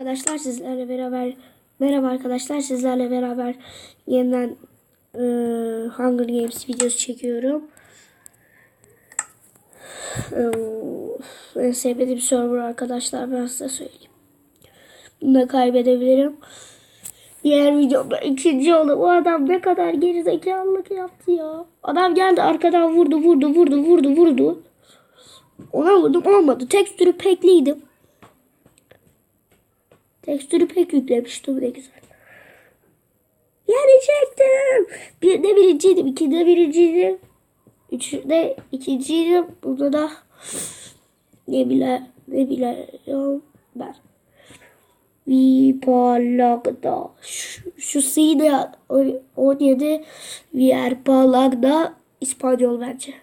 Arkadaşlar sizlerle beraber merhaba arkadaşlar sizlerle beraber yeniden e, Hunger Games videosu çekiyorum. E, en sevmediğim server arkadaşlar ben size söyleyeyim. Bunu da kaybedebilirim. Diğer videomda ikinci oldu. O adam ne kadar gerizekalılık yaptı ya. Adam geldi arkadan vurdu vurdu vurdu vurdu vurdu. Ona vurdum olmadı. Tekstürü pekliydim. Tekstürü pek yüklemiştim ne güzel. Yani çektim. Bir de birinciydim. ikide birinciydim. Üçde ikinciydim. Burada da ne bile ne biliyorum ben. Vipalak'da şu, şu C'de 17 Vierpalak'da İspanyol bence.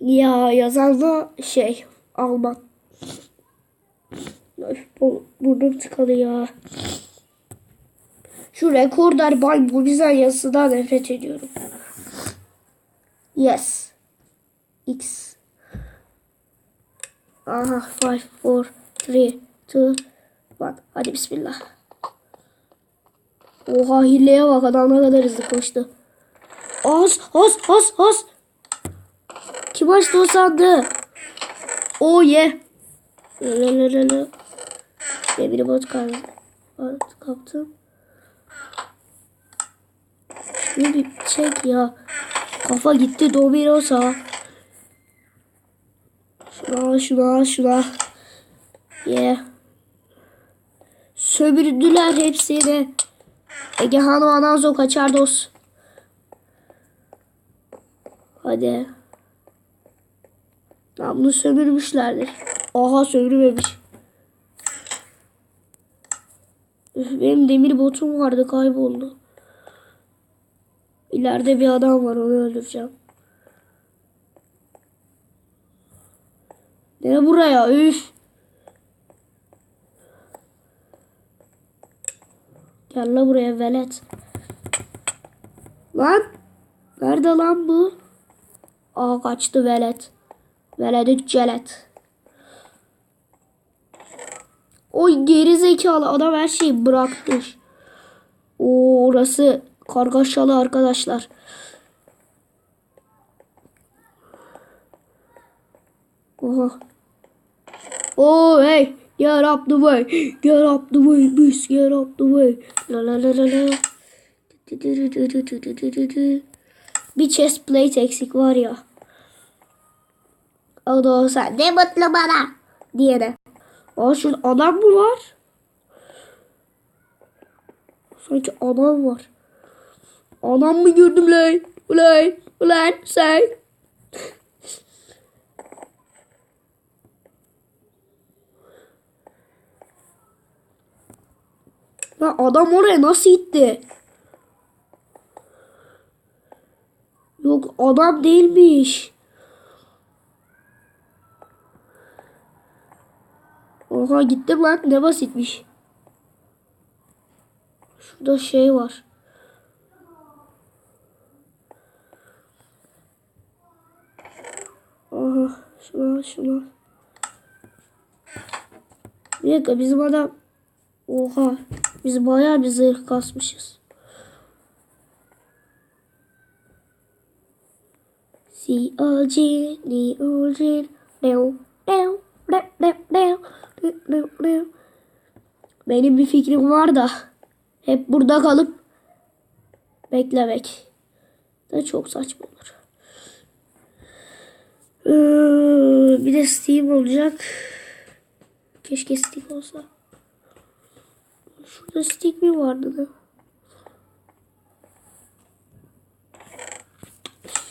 Ya yazan da şey Alman. Öf, bu- burnum tıkalı ya. Şu rekorder bay bu yazısından nefret ediyorum. Yes. X. Aha 5, 4, 3, 2, 1. Hadi bismillah. Oha hileye bak adam ne kadar hızlı koştu. Az az az az. Kim açtı o sandığı? Oh yeah. Lalalala. Ve bir bot kaldı. Bot kaptım. Şunu bir çek ya. Kafa gitti Dominos'a. Şuna şuna şuna. Yeah. Sömürdüler hepsini. Egehan o Anazo kaçar dost. Hadi. Lan bunu sömürmüşlerdir. Aha sömürmemiş. Üf, Benim demir botum vardı kayboldu. İleride bir adam var onu öldüreceğim. Ne buraya üf. Gel la buraya velet. Lan. Nerede lan bu? Aa kaçtı velet. Veledük celet. Oy geri zekalı adam her şeyi bırakmış. Oo, orası kargaşalı arkadaşlar. Oha. Oh hey, get up the way, get up the way, bis, get up the way. La la la la la. Bir chest plate eksik var ya. O da olsa ne mutlu bana diyene. Aa şurada adam mı var? Sanki adam var. Adam mı gördüm lan? Ulan, ulan sen. Lan adam oraya nasıl gitti? Yok adam değilmiş. Oha gittim lan ne basitmiş. Şurada şey var. Aha şuna şuna. Bir dakika bizim adam. Oha biz bayağı bir zırh kasmışız. C-O-G, D-O-G, Dev, dev, Benim bir fikrim var da hep burada kalıp beklemek de çok saçma olur. Ee, bir de Steam olacak. Keşke Steam olsa. Şurada Steam mi vardı da?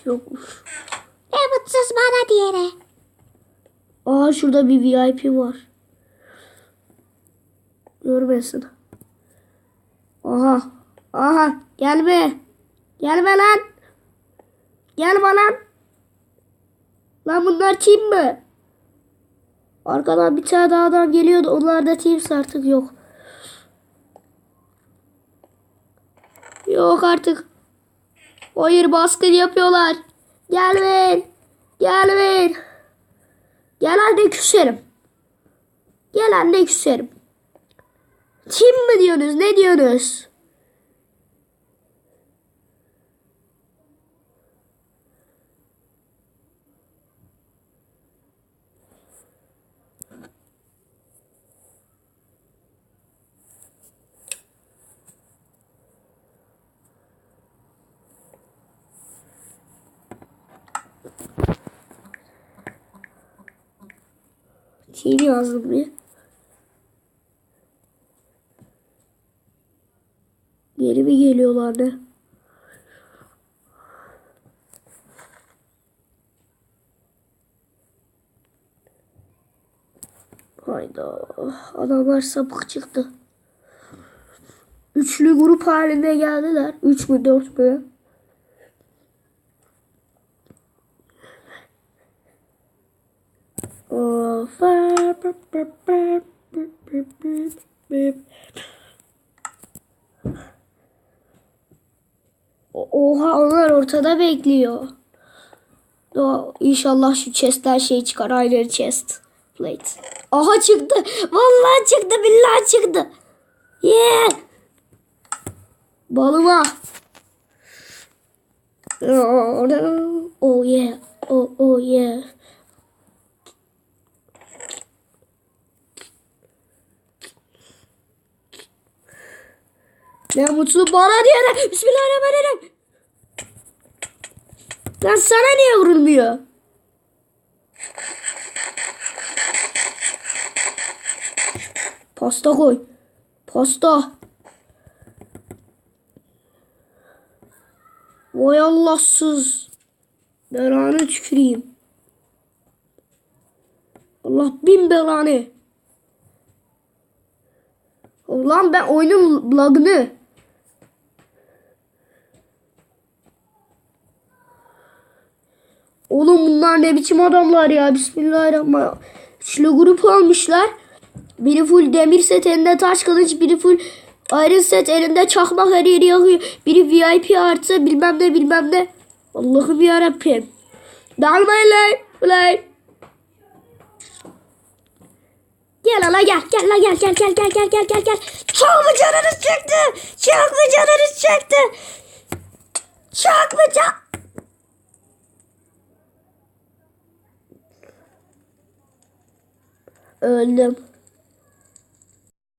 Yokmuş. Ne mutsuz bana diyene. Aa şurada bir VIP var. Görmesin. Aha. Aha. Gelme. Gelme lan. Gelme lan. Lan bunlar kim mi? Arkadan bir tane daha adam geliyordu. Onlar da Teams artık yok. Yok artık. Hayır baskın yapıyorlar. Gelmeyin. Gelmeyin. Gel hadi küserim. Gel Gelenle küserim. Kim mi diyorsunuz? Ne diyorsunuz? TV yazdım bir. Ne? Hayda. Adamlar sapık çıktı. Üçlü grup halinde geldiler. Üç mü dört mü? Of. Oha onlar ortada bekliyor. O, inşallah şu chest'ten şey çıkar. Aynen chest. Plate. Aha çıktı. Vallahi çıktı. Billahi çıktı. Yeah. Balıma. Oh yeah. Oh, oh yeah. Ne mutlu bana diyene. Bismillahirrahmanirrahim. Lan sana niye vurulmuyor? Pasta koy. Pasta. Vay Allahsız. Belanı tüküreyim. Allah bin belanı. Ulan ben oyunun lagını. Oğlum bunlar ne biçim adamlar ya. Bismillahirrahmanirrahim. Üçlü grup olmuşlar. Biri full demir set elinde taş kılıç. Biri full iron set elinde çakmak her yeri yakıyor. Biri VIP artı bilmem ne bilmem ne. Allah'ım yarabbim. Dalmayın lan. Ulan. Gel ala gel. Gel la gel gel gel gel gel gel gel gel. Çok mu canınız çekti? Çok mu canınız çekti? Çok mu can... Öldüm.